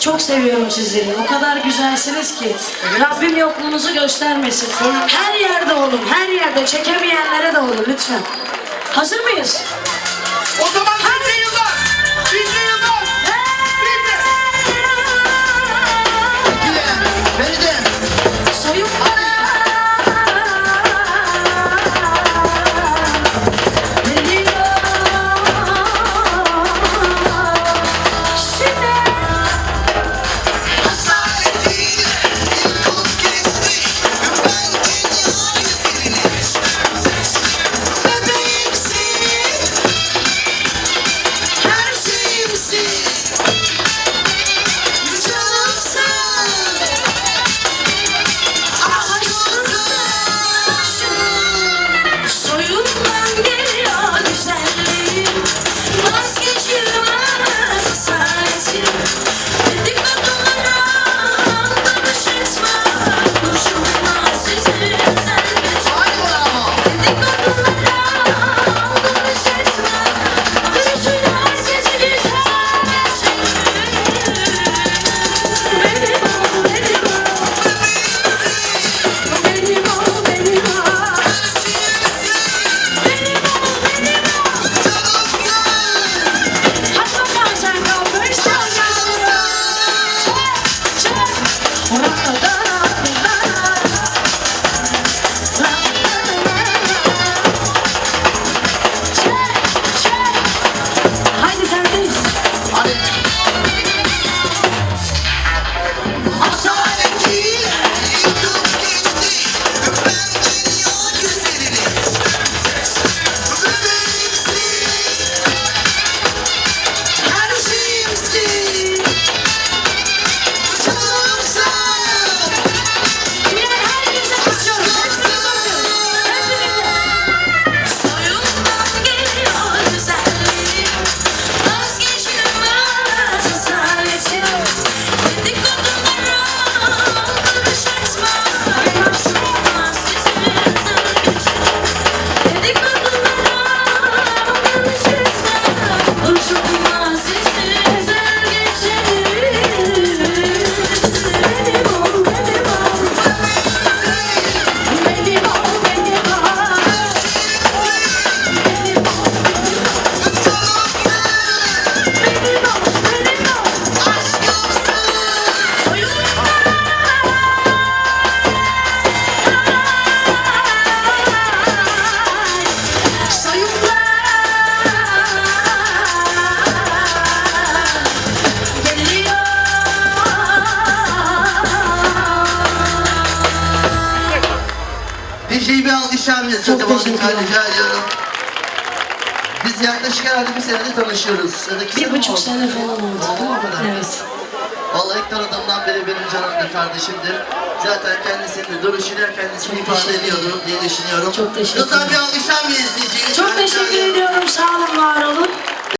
Çok seviyorum sizleri. O kadar güzelsiniz ki. Rabbim yokluğunuzu göstermesin. Her yerde olun, her yerde. Çekemeyenlere de olun lütfen. Hazır mıyız? O zaman DJ'yi bir alkışlar mıyız? Çok lütfen rica ediyorum. Biz yaklaşık herhalde bir senedir tanışıyoruz. Ya da iki Bir sene mi buçuk oldu? sene falan oldu. Oldu mu o kadar? Evet. Vallahi ilk tanıdığımdan beri benim canım bir kardeşimdir. Zaten kendisinin de duruşuyla kendisini Çok ifade teşekkür ediyordu diye düşünüyorum. Çok teşekkür Lütfen ederim. bir alkışlar mıyız DJ'yi? Çok teşekkür ediyorum. Sağ olun, var olun.